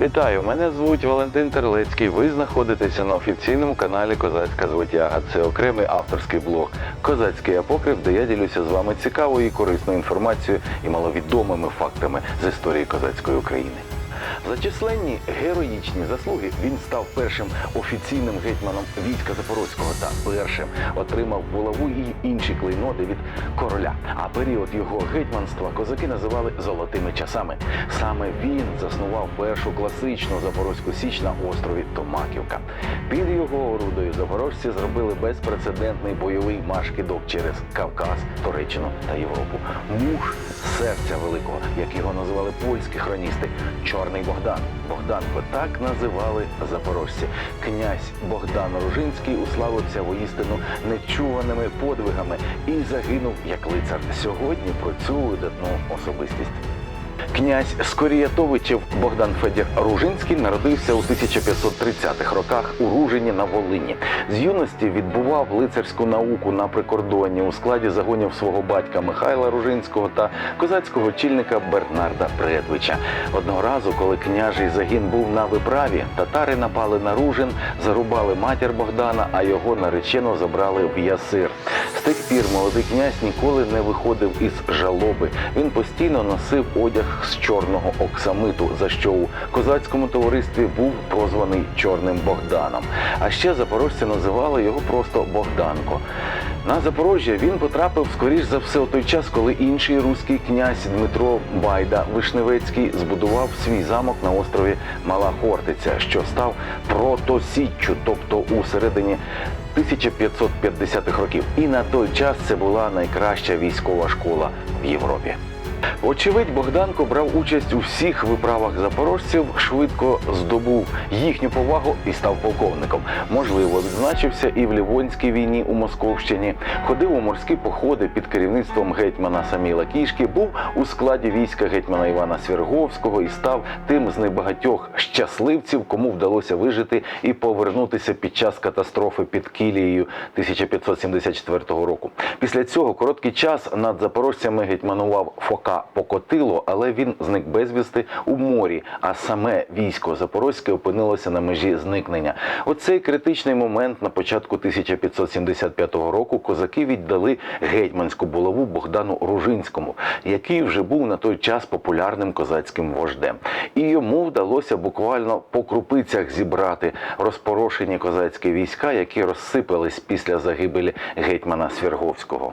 Вітаю, мене звуть Валентин Терлецький. Ви знаходитеся на офіційному каналі Козацька Звитяга. Це окремий авторський блог Козацький апокрив, де я ділюся з вами цікавою і корисною інформацією і маловідомими фактами з історії козацької України. За численні героїчні заслуги він став першим офіційним гетьманом війська Запорозького та першим отримав булаву і інші клейноди від короля. А період його гетьманства козаки називали золотими часами. Саме він заснував першу класичну запорозьку січ на острові Томаківка. Під його орудою запорожці зробили безпрецедентний бойовий марш-кидок через Кавказ, Туреччину та Європу. Муж серця великого, як його називали польські хроністи, Чорний Богдан. Богданко так називали запорожці. Князь Богдан Ружинський уславився воїстину нечуваними подвигами і загинув як лицар. Сьогодні про цю видатну особистість. Князь Скоріятовичів Богдан Федір Ружинський народився у 1530-х роках у Ружині на Волині. З юності відбував лицарську науку на прикордонні у складі загонів свого батька Михайла Ружинського та козацького очільника Бернарда Предвича. Одного разу, коли княжий загін був на виправі, татари напали на Ружин, зарубали матір Богдана, а його наречено забрали в Ясир. З тих пір молодий князь ніколи не виходив із жалоби. Він постійно носив одяг з чорного оксамиту, за що у козацькому товаристві був прозваний Чорним Богданом. А ще запорожці називали його просто Богданко. На Запорожжя він потрапив скоріш за все у той час, коли інший руський князь Дмитро Байда Вишневецький збудував свій замок на острові Мала Хортиця, що став протосіччю, тобто у середині 1550-х років. І на той час це була найкраща військова школа в Європі. Очевидь, Богданко брав участь у всіх виправах запорожців, швидко здобув їхню повагу і став полковником. Можливо, відзначився і в Лівонській війні у Московщині, ходив у морські походи під керівництвом гетьмана Саміла Кішки, був у складі війська гетьмана Івана Свірговського і став тим з небагатьох щасливців, кому вдалося вижити і повернутися під час катастрофи під Кілією 1574 року. Після цього короткий час над запорожцями гетьманував Фока Покотило, але він зник безвісти у морі. А саме військо Запорозьке опинилося на межі зникнення. Оцей критичний момент на початку 1575 року козаки віддали гетьманську булаву Богдану Ружинському, який вже був на той час популярним козацьким вождем. І йому вдалося буквально по крупицях зібрати розпорошені козацькі війська, які розсипались після загибелі гетьмана Свірговського.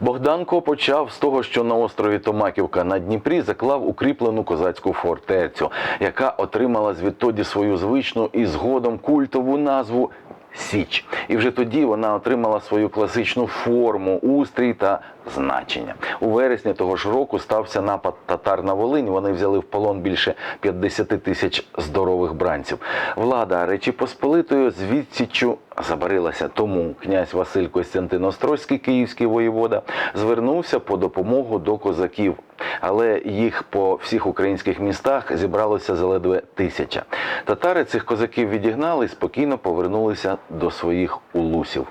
Богданко почав з того, що на острові Томаківка на Дніпрі заклав укріплену козацьку фортецю, яка отримала звідтоді свою звичну і згодом культову назву Січ. І вже тоді вона отримала свою класичну форму, устрій та значення. У вересні того ж року стався напад татар на Волинь. Вони взяли в полон більше 50 тисяч здорових бранців. Влада Речі Посполитої з відсіччю забарилася. Тому князь Василь Костянтин Острозький, київський воєвода, звернувся по допомогу до козаків. Але їх по всіх українських містах зібралося заледве тисяча. Татари цих козаків відігнали і спокійно повернулися до своїх улусів.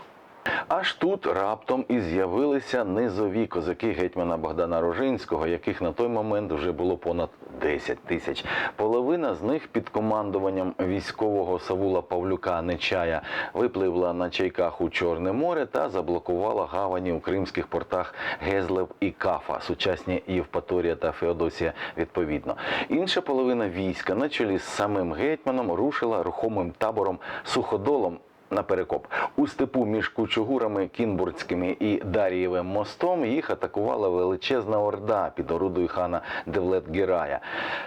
Аж тут раптом і з'явилися низові козаки гетьмана Богдана Рожинського, яких на той момент вже було понад 10 тисяч. Половина з них під командуванням військового Савула Павлюка Нечая випливла на чайках у Чорне море та заблокувала гавані у кримських портах Гезлев і Кафа, сучасні Євпаторія та Феодосія відповідно. Інша половина війська на чолі з самим гетьманом рушила рухомим табором суходолом на перекоп у степу між Кучугурами, Кінбурзькими і Дарієвим мостом їх атакувала величезна орда під орудою хана Девлет-Гірая.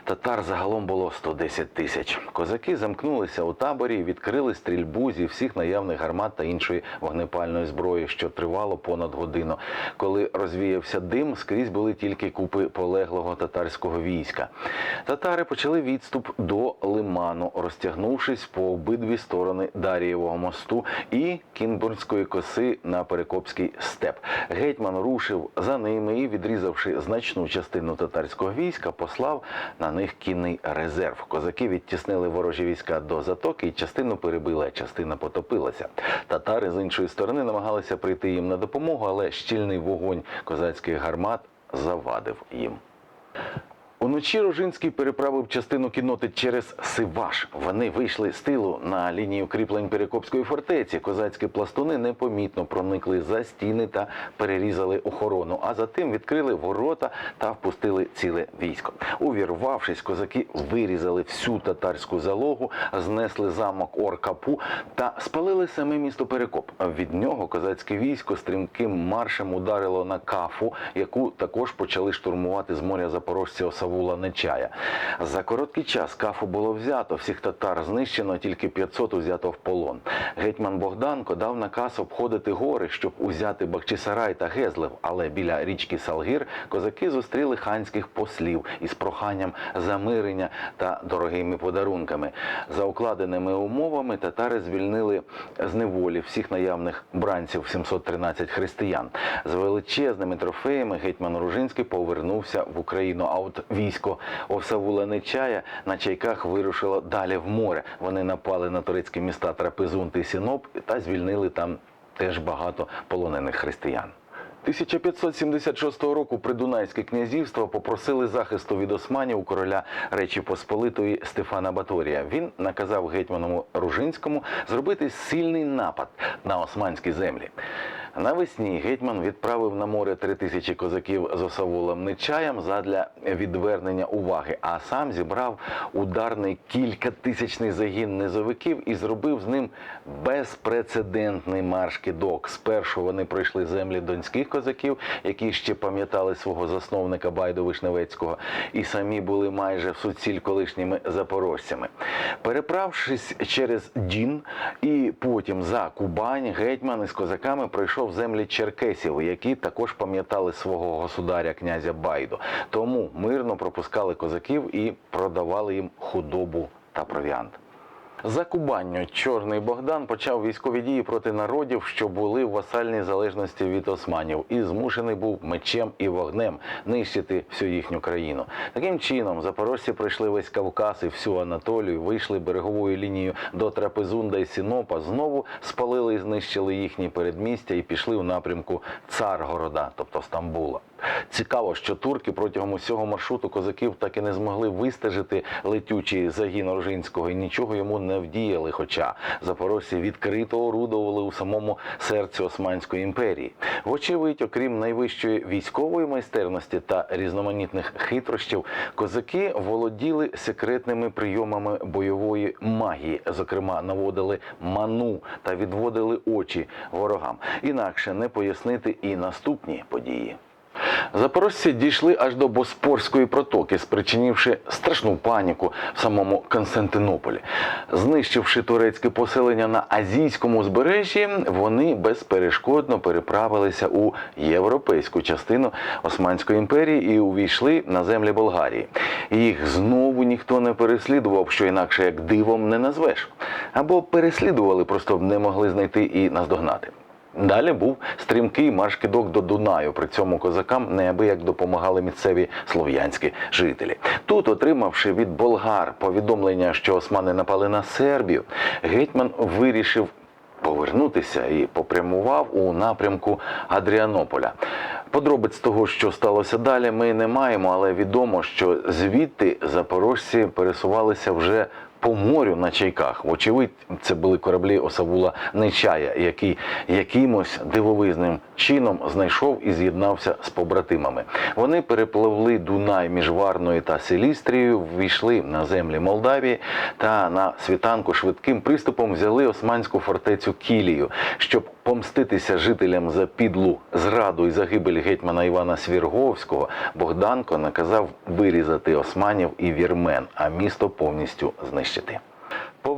Татар загалом було 110 тисяч. Козаки замкнулися у таборі і відкрили стрільбу зі всіх наявних гармат та іншої вогнепальної зброї, що тривало понад годину. Коли розвіявся дим, скрізь були тільки купи полеглого татарського війська. Татари почали відступ до лиману, розтягнувшись по обидві сторони Дарієвого мосту і Кінбурнської коси на Перекопський степ. Гетьман рушив за ними і, відрізавши значну частину татарського війська, послав на них кінний резерв. Козаки відтіснили ворожі війська до затоки, і частину перебили, а частина потопилася. Татари з іншої сторони намагалися прийти їм на допомогу, але щільний вогонь козацьких гармат завадив їм. Уночі Рожинський переправив частину кінноти через Сиваш. Вони вийшли з тилу на лінію кріплень Перекопської фортеці. Козацькі пластуни непомітно проникли за стіни та перерізали охорону, а затим відкрили ворота та впустили ціле військо. Увірвавшись, козаки вирізали всю татарську залогу, знесли замок Оркапу та спалили саме місто Перекоп. Від нього козацьке військо стрімким маршем ударило на кафу, яку також почали штурмувати з моря запорожці Осавула Нечая. За короткий час кафу було взято, всіх татар знищено, тільки 500 узято в полон. Гетьман Богданко дав наказ обходити гори, щоб узяти Бахчисарай та Гезлев, але біля річки Салгір козаки зустріли ханських послів із проханням замирення та дорогими подарунками. За укладеними умовами татари звільнили з неволі всіх наявних бранців 713 християн. З величезними трофеями гетьман Ружинський повернувся в Україну. А от військо Овсавула Нечая на чайках вирушило далі в море. Вони напали на турецькі міста Трапезунт і Сіноп та звільнили там теж багато полонених християн. 1576 року Придунайське князівство попросили захисту від османів у короля Речі Посполитої Стефана Баторія. Він наказав гетьману Ружинському зробити сильний напад на османські землі. Навесні гетьман відправив на море три тисячі козаків з Осавулом Нечаєм задля відвернення уваги, а сам зібрав ударний кількатисячний загін низовиків і зробив з ним безпрецедентний марш кидок. Спершу вони пройшли землі донських козаків, які ще пам'ятали свого засновника Байду Вишневецького, і самі були майже в суціль колишніми запорожцями. Переправшись через Дін і потім за Кубань, гетьман із козаками пройшов землі черкесів, які також пам'ятали свого государя князя Байду. Тому мирно пропускали козаків і продавали їм худобу та провіант. За Кубанню Чорний Богдан почав військові дії проти народів, що були в васальній залежності від османів, і змушений був мечем і вогнем нищити всю їхню країну. Таким чином, запорожці пройшли весь Кавказ і всю Анатолію, вийшли береговою лінією до Трапезунда і Сінопа, знову спалили і знищили їхні передмістя і пішли у напрямку Царгорода, тобто Стамбула. Цікаво, що турки протягом усього маршруту козаків так і не змогли вистежити летючий загін Рожинського і нічого йому не вдіяли. Хоча запорожці відкрито орудували у самому серці Османської імперії. Вочевидь, окрім найвищої військової майстерності та різноманітних хитрощів, козаки володіли секретними прийомами бойової магії, зокрема, наводили ману та відводили очі ворогам. Інакше не пояснити і наступні події. Запорожці дійшли аж до Боспорської протоки, спричинивши страшну паніку в самому Константинополі. Знищивши турецьке поселення на азійському узбережжі, вони безперешкодно переправилися у європейську частину Османської імперії і увійшли на землі Болгарії. Їх знову ніхто не переслідував, що інакше як дивом не назвеш. Або переслідували, просто не могли знайти і наздогнати. Далі був стрімкий марш-кидок до Дунаю. При цьому козакам неабияк допомагали місцеві слов'янські жителі. Тут, отримавши від болгар повідомлення, що османи напали на Сербію, гетьман вирішив повернутися і попрямував у напрямку Адріанополя. Подробиць того, що сталося далі, ми не маємо, але відомо, що звідти запорожці пересувалися вже по морю на чайках. Вочевидь, це були кораблі Осавула Нечая, який якимось дивовизним чином знайшов і з'єднався з побратимами. Вони перепливли Дунай між Варною та Селістрією, ввійшли на землі Молдавії та на світанку швидким приступом взяли османську фортецю Кілію, щоб помститися жителям за підлу зраду і загибель гетьмана Івана Свірговського. Богданко наказав вирізати османів і вірмен, а місто повністю знищити.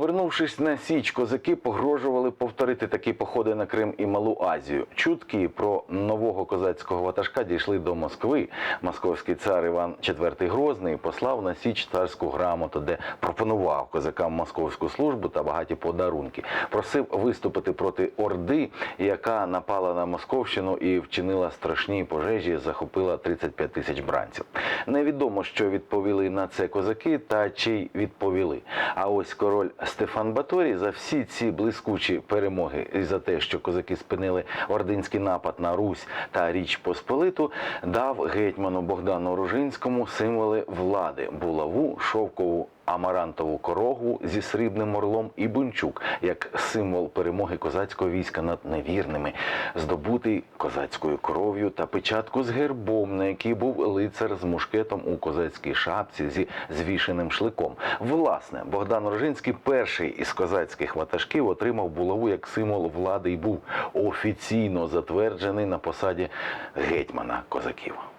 Повернувшись на Січ, козаки погрожували повторити такі походи на Крим і Малу Азію. Чутки про нового козацького ватажка дійшли до Москви. Московський цар Іван IV Грозний послав на Січ царську грамоту, де пропонував козакам московську службу та багаті подарунки. Просив виступити проти Орди, яка напала на Московщину і вчинила страшні пожежі, захопила 35 тисяч бранців. Невідомо, що відповіли на це козаки та чи відповіли. А ось король Стефан Баторій за всі ці блискучі перемоги і за те, що козаки спинили ординський напад на Русь та Річ Посполиту, дав гетьману Богдану Ружинському символи влади булаву, шовкову. Амарантову корогву зі срібним орлом і бунчук як символ перемоги козацького війська над невірними, здобутий козацькою кров'ю та печатку з гербом, на який був лицар з мушкетом у козацькій шапці зі звішеним шликом. Власне, Богдан Рожинський, перший із козацьких ватажків, отримав булаву як символ влади і був офіційно затверджений на посаді гетьмана козаків.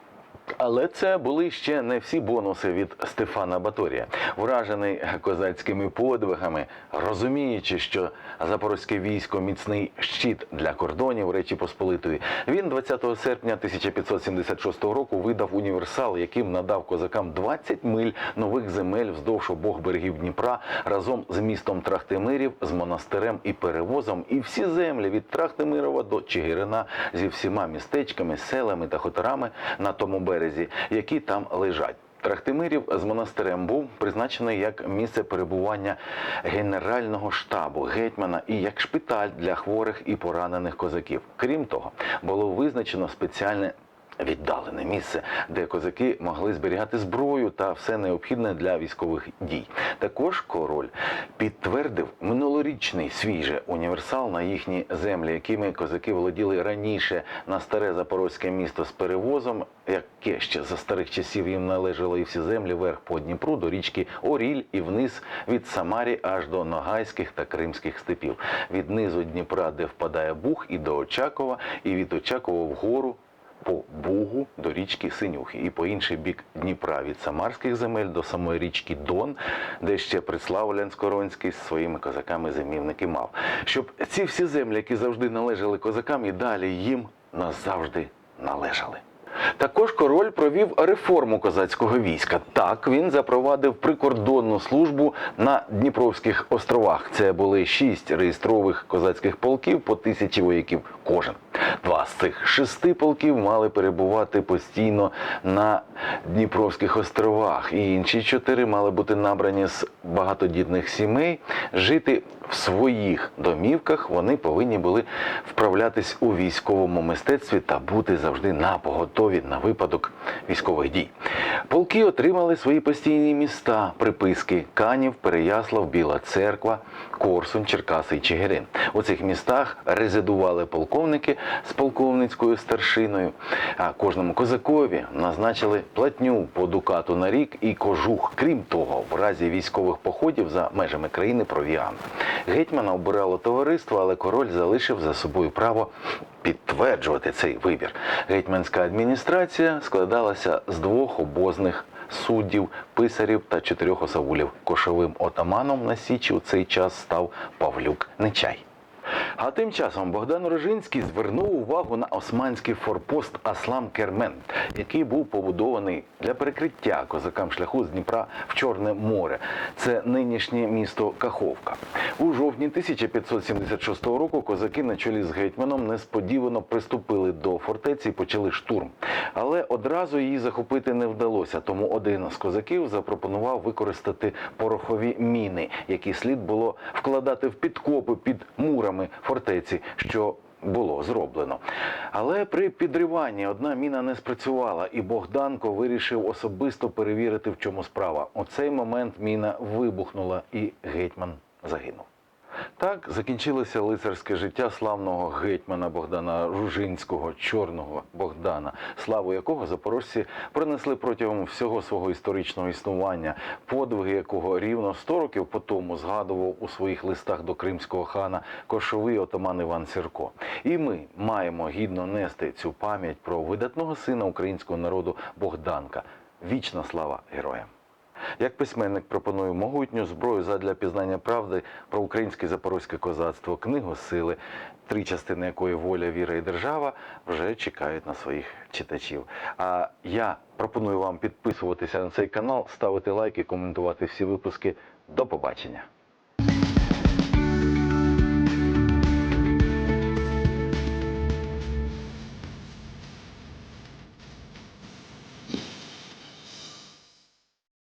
Але це були ще не всі бонуси від Стефана Баторія. Вражений козацькими подвигами, розуміючи, що запорозьке військо міцний щит для кордонів Речі Посполитої, він 20 серпня 1576 року видав універсал, яким надав козакам 20 миль нових земель вздовж обох берегів Дніпра разом з містом Трахтимирів, з монастирем і перевозом, і всі землі від Трахтимирова до Чигирина зі всіма містечками, селами та хуторами на тому березі, які там лежать. Трахтимирів з монастирем був призначений як місце перебування генерального штабу гетьмана і як шпиталь для хворих і поранених козаків. Крім того, було визначено спеціальне віддалене місце, де козаки могли зберігати зброю та все необхідне для військових дій. Також король підтвердив минулорічний свій універсал на їхні землі, якими козаки володіли раніше на старе запорозьке місто з перевозом, яке ще за старих часів їм належало і всі землі вверх по Дніпру до річки Оріль і вниз від Самарі аж до Ногайських та Кримських степів, від низу Дніпра, де впадає Буг, і до Очакова, і від Очакова вгору по Бугу до річки Синюхи і по інший бік Дніпра від Самарських земель до самої річки Дон, де ще Прислав Лянскоронський з своїми козаками зимівники мав. Щоб ці всі землі, які завжди належали козакам, і далі їм назавжди належали. Також король провів реформу козацького війська. Так він запровадив прикордонну службу на Дніпровських островах. Це були шість реєстрових козацьких полків по тисячі вояків кожен. Два з цих шести полків мали перебувати постійно на Дніпровських островах, і інші чотири мали бути набрані з багатодітних сімей. Жити в своїх домівках вони повинні були вправлятись у військовому мистецтві та бути завжди на поготові на випадок військових дій. Полки отримали свої постійні міста, приписки Канів, Переяслав, Біла Церква, Корсунь, Черкаси і Чигирин. У цих містах резидували полковники з полковницькою старшиною. А кожному козакові назначили платню по дукату на рік і кожух. Крім того, в разі військових походів за межами країни провіант. Гетьмана обирало товариство, але король залишив за собою право підтверджувати цей вибір. Гетьманська адміністрація складалася з двох обозних суддів, писарів та чотирьох осавулів. Кошовим отаманом на січі у цей час став Павлюк Нечай. А тим часом Богдан Рожинський звернув увагу на османський форпост Аслам Кермен, який був побудований для перекриття козакам шляху з Дніпра в Чорне море. Це нинішнє місто Каховка. У жовтні 1576 року козаки на чолі з гетьманом несподівано приступили до фортеці і почали штурм. Але одразу її захопити не вдалося, тому один з козаків запропонував використати порохові міни, які слід було вкладати в підкопи під мурами фортеці, що було зроблено. Але при підриванні одна міна не спрацювала, і Богданко вирішив особисто перевірити, в чому справа. У цей момент міна вибухнула, і гетьман загинув. Так закінчилося лицарське життя славного гетьмана Богдана Ружинського, чорного Богдана, славу якого запорожці принесли протягом всього свого історичного існування, подвиги якого рівно 100 років по тому згадував у своїх листах до кримського хана кошовий отаман Іван Сірко. І ми маємо гідно нести цю пам'ять про видатного сина українського народу Богданка. Вічна слава героям! Як письменник пропоную могутню зброю задля пізнання правди про українське запорозьке козацтво, книгу сили, три частини якої воля, віра і держава вже чекають на своїх читачів. А я пропоную вам підписуватися на цей канал, ставити лайки, коментувати всі випуски. До побачення!